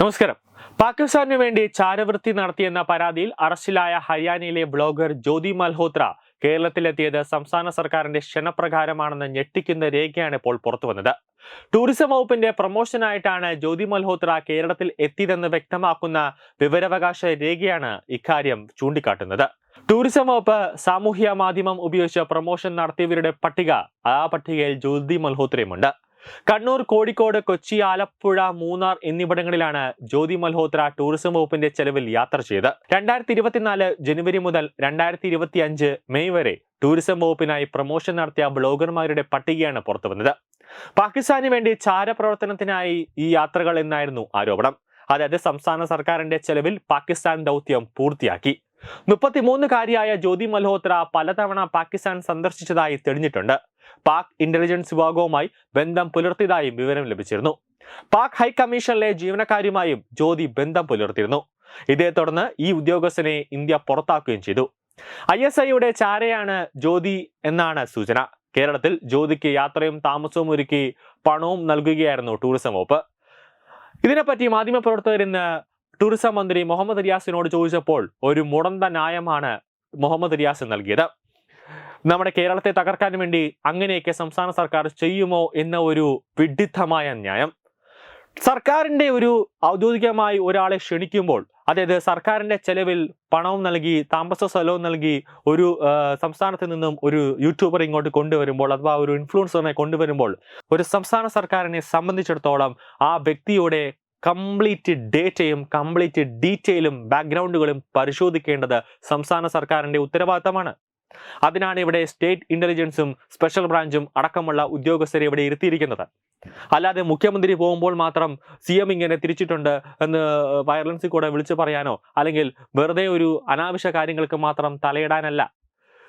നമസ്കാരം. പാകിസ്ഥാനു വേണ്ടി ചാരവൃത്തി നടത്തിയെന്ന പരാതിയിൽ അറസ്റ്റിലായ ഹരിയാനയിലെ ബ്ലോഗർ ജ്യോതി മൽഹോത്ര കേരളത്തിലെത്തിയത് സംസ്ഥാന സർക്കാരിന്റെ ക്ഷണപ്രകാരമാണെന്ന് ഞെട്ടിക്കുന്ന രേഖയാണ് ഇപ്പോൾ പുറത്തുവന്നത് ടൂറിസം വകുപ്പിന്റെ പ്രൊമോഷനായിട്ടാണ് ജ്യോതി മൽഹോത്ര കേരളത്തിൽ എത്തിയതെന്ന് വ്യക്തമാക്കുന്ന വിവരാവകാശ രേഖയാണ് ഇക്കാര്യം ചൂണ്ടിക്കാട്ടുന്നത്. ടൂറിസം വകുപ്പ് സാമൂഹ്യ മാധ്യമം ഉപയോഗിച്ച് പ്രൊമോഷൻ നടത്തിയവരുടെ പട്ടിക ആ പട്ടികയിൽ ജ്യോതി മൽഹോത്രയുമുണ്ട്. കണ്ണൂർ കോഴിക്കോട് കൊച്ചി ആലപ്പുഴ മൂന്നാർ എന്നിവിടങ്ങളിലാണ് ജ്യോതി മൽഹോത്ര ടൂറിസം വകുപ്പിന്റെ ചെലവിൽ യാത്ര ചെയ്ത് രണ്ടായിരത്തി ഇരുപത്തിനാല് ജനുവരി മുതൽ രണ്ടായിരത്തി ഇരുപത്തി അഞ്ച് മെയ് വരെ ടൂറിസം വകുപ്പിനായി പ്രൊമോഷൻ നടത്തിയ ബ്ലോഗർമാരുടെ പട്ടികയാണ് പുറത്തുവന്നത്. പാകിസ്ഥാന് വേണ്ടി ചാരപ്രവർത്തനത്തിനായി ഈ യാത്രകൾ എന്നായിരുന്നു ആരോപണം. അതായത് സംസ്ഥാന സർക്കാരിന്റെ ചെലവിൽ പാകിസ്ഥാൻ ദൗത്യം പൂർത്തിയാക്കി. മുപ്പത്തിമൂന്നുകാരിയായ ജ്യോതി മൽഹോത്ര പലതവണ പാകിസ്ഥാൻ സന്ദർശിച്ചതായി തെളിഞ്ഞിട്ടുണ്ട്. പാക് ഇന്റലിജൻസ് വിഭാഗവുമായി ബന്ധം പുലർത്തിയതായും വിവരം ലഭിച്ചിരുന്നു. പാക് ഹൈക്കമ്മീഷനിലെ ജീവനക്കാരുമായും ജ്യോതി ബന്ധം പുലർത്തിയിരുന്നു. ഇതേ തുടർന്ന് ഈ ഉദ്യോഗസ്ഥനെ ഇന്ത്യ പുറത്താക്കുകയും ചെയ്തു. ഐ എസ് ഐയുടെ ചാരയാണ് ജ്യോതി എന്നാണ് സൂചന. കേരളത്തിൽ ജ്യോതിക്ക് യാത്രയും താമസവും ഒരുക്കി പണവും നൽകുകയായിരുന്നു ടൂറിസം വകുപ്പ്. ഇതിനെപ്പറ്റി മാധ്യമപ്രവർത്തകർ ഇന്ന് ടൂറിസം മന്ത്രി മുഹമ്മദ് റിയാസിനോട് ചോദിച്ചപ്പോൾ ഒരു മുടന്ത ന്യായമാണ് മുഹമ്മദ് റിയാസ് നൽകിയത്. നമ്മുടെ കേരളത്തെ തകർക്കാൻ വേണ്ടി അങ്ങനെയൊക്കെ സംസ്ഥാന സർക്കാർ ചെയ്യുമോ എന്ന ഒരു വിഡിത്തമായ ന്യായം. സർക്കാരിന്റെ ഒരു ഔദ്യോഗികമായി ഒരാളെ ക്ഷണിക്കുമ്പോൾ അതായത് സർക്കാരിന്റെ ചെലവിൽ പണവും നൽകി താമസ സ്ഥലവും നൽകി ഒരു സംസ്ഥാനത്ത് നിന്നും ഒരു യൂട്യൂബർ ഇങ്ങോട്ട് കൊണ്ടുവരുമ്പോൾ അഥവാ ഒരു ഇൻഫ്ലുവൻസറിനെ കൊണ്ടുവരുമ്പോൾ ഒരു സംസ്ഥാന സർക്കാരിനെ സംബന്ധിച്ചിടത്തോളം ആ വ്യക്തിയുടെ കംപ്ലീറ്റ് ഡേറ്റയും കംപ്ലീറ്റ് ഡീറ്റെയിലും ബാക്ക്ഗ്രൗണ്ടുകളും പരിശോധിക്കേണ്ടത് സംസ്ഥാന സർക്കാരിന്റെ ഉത്തരവാദിത്തമാണ്. അതിനാണ് ഇവിടെ സ്റ്റേറ്റ് ഇന്റലിജൻസും സ്പെഷ്യൽ ബ്രാഞ്ചും അടക്കമുള്ള ഉദ്യോഗസ്ഥരെ ഇവിടെ ഇരുത്തിയിരിക്കുന്നത്. അല്ലാതെ മുഖ്യമന്ത്രി പോകുമ്പോൾ മാത്രം സി എം ഇങ്ങനെ തിരിച്ചിട്ടുണ്ട് എന്ന് വയലൻസിൽ കൂടെ വിളിച്ചു പറയാനോ അല്ലെങ്കിൽ വെറുതെ ഒരു അനാവശ്യ കാര്യങ്ങൾക്ക് മാത്രം തലയിടാനല്ല.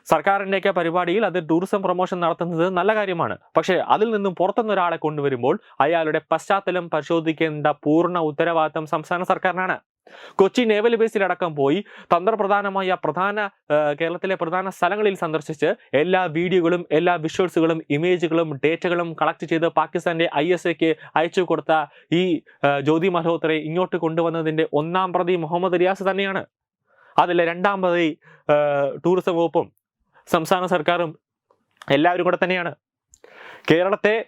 സർക്കാരിന്റെയൊക്കെ പരിപാടിയിൽ അത് ടൂറിസം പ്രൊമോഷൻ നടത്തുന്നത് നല്ല കാര്യമാണ്. പക്ഷേ അതിൽ നിന്നും പുറത്തുനിന്ന് ഒരാളെ കൊണ്ടുവരുമ്പോൾ അയാളുടെ പശ്ചാത്തലം പരിശോധിക്കേണ്ട പൂർണ ഉത്തരവാദിത്തം സംസ്ഥാന സർക്കാരിനാണ്. കൊച്ചി നേവൽ ബേസിലടക്കം പോയി തന്ത്രപ്രധാനമായ പ്രധാന കേരളത്തിലെ പ്രധാന സ്ഥലങ്ങളിൽ സന്ദർശിച്ച് എല്ലാ വീഡിയോകളും എല്ലാ വിഷ്വൽസുകളും ഇമേജുകളും ഡേറ്റകളും കളക്ട് ചെയ്ത് പാകിസ്ഥാന്റെ ഐ എസ് എക്ക് അയച്ചു കൊടുത്ത ഈ ജ്യോതി മൽഹോത്രയെ ഇങ്ങോട്ട് കൊണ്ടുവന്നതിന്റെ ഒന്നാം പ്രതി മുഹമ്മദ് റിയാസ് തന്നെയാണ്. അതിലെ രണ്ടാം പ്രതി ടൂറിസം വകുപ്പും സംസ്ഥാന സർക്കാരും എല്ലാവരും കൂടെ തന്നെയാണ്. കേരളത്തെ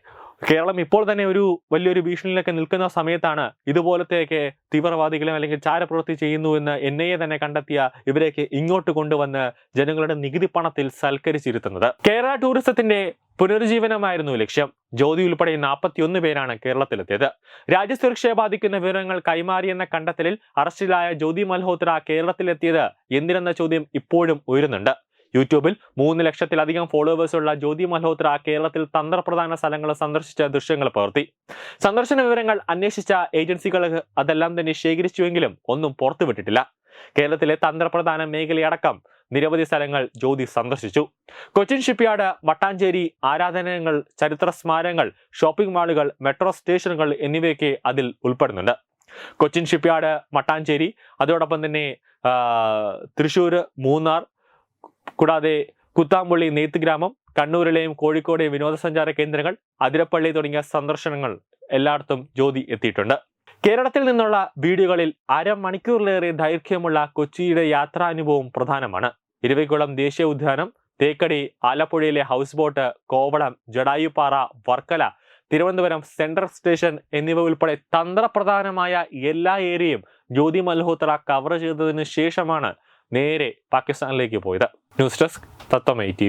കേരളം ഇപ്പോൾ തന്നെ ഒരു വലിയൊരു ഭീഷണിയിലൊക്കെ നിൽക്കുന്ന സമയത്താണ് ഇതുപോലത്തെയൊക്കെ തീവ്രവാദികളും അല്ലെങ്കിൽ ചാരപ്രവൃത്തി ചെയ്യുന്നു എന്ന് എൻ ഐ എ തന്നെ കണ്ടെത്തിയ ഇവരെയൊക്കെ ഇങ്ങോട്ട് കൊണ്ടുവന്ന് ജനങ്ങളുടെ നികുതി പണത്തിൽ സൽക്കരിച്ചിരുത്തുന്നത്. കേരള ടൂറിസത്തിന്റെ പുനരുജ്ജീവനമായിരുന്നു ലക്ഷ്യം. ജ്യോതി ഉൾപ്പെടെ നാൽപ്പത്തിയൊന്ന് പേരാണ് കേരളത്തിലെത്തിയത്. രാജ്യസുരക്ഷയെ ബാധിക്കുന്ന വിവരങ്ങൾ കൈമാറിയെന്ന കണ്ടെത്തലിൽ അറസ്റ്റിലായ ജ്യോതി മൽഹോത്ര കേരളത്തിലെത്തിയത് എന്തിനെന്ന ചോദ്യം ഇപ്പോഴും ഉയരുന്നുണ്ട്. യൂട്യൂബിൽ മൂന്ന് ലക്ഷത്തിലധികം ഫോളോവേഴ്സുള്ള ജ്യോതി മൽഹോത്ര കേരളത്തിൽ തന്ത്രപ്രധാന സ്ഥലങ്ങൾ സന്ദർശിച്ച ദൃശ്യങ്ങൾ പകർത്തി. സന്ദർശന വിവരങ്ങൾ അന്വേഷിച്ച ഏജൻസികൾ അതെല്ലാം തന്നെ ശേഖരിച്ചുവെങ്കിലും ഒന്നും പുറത്തുവിട്ടിട്ടില്ല. കേരളത്തിലെ തന്ത്രപ്രധാന മേഖലയടക്കം നിരവധി സ്ഥലങ്ങൾ ജ്യോതി സന്ദർശിച്ചു. കൊച്ചിൻ ഷിപ്പ്യാർഡ് മട്ടാഞ്ചേരി ആരാധനാലയങ്ങൾ ചരിത്ര സ്മാരകങ്ങൾ ഷോപ്പിംഗ് മാളുകൾ മെട്രോ സ്റ്റേഷനുകൾ എന്നിവയൊക്കെ അതിൽ ഉൾപ്പെടുന്നുണ്ട്. കൊച്ചിൻ ഷിപ്പ്യാർഡ് മട്ടാഞ്ചേരി അതോടൊപ്പം തന്നെ തൃശ്ശൂർ മൂന്നാർ കൂടാതെ കുത്താമ്പുള്ളി നെയ്ത്ത് ഗ്രാമം കണ്ണൂരിലെയും കോഴിക്കോടെയും വിനോദസഞ്ചാര കേന്ദ്രങ്ങൾ അതിരപ്പള്ളി തുടങ്ങിയ സന്ദർശനങ്ങൾ എല്ലായിടത്തും ജ്യോതി എത്തിയിട്ടുണ്ട്. കേരളത്തിൽ നിന്നുള്ള വീഡിയോകളിൽ അരമണിക്കൂറിലേറെ ദൈർഘ്യമുള്ള കൊച്ചിയുടെ യാത്രാനുഭവം പ്രധാനമാണ്. ഇരവികുളം ദേശീയ ഉദ്യാനം തേക്കടി ആലപ്പുഴയിലെ house boat Kovalam Jatayupara Varkala Thiruvananthapuram central station എന്നിവ ഉൾപ്പെടെ തന്ത്രപ്രധാനമായ എല്ലാ ഏരിയയും ജ്യോതി മൽഹോത്ര കവർ ചെയ്തതിനു ശേഷമാണ് നേരെ പാകിസ്ഥാനിലേക്ക് പോയത്. ന്യൂസ് ഡെസ്ക് തത്വമൈ ടി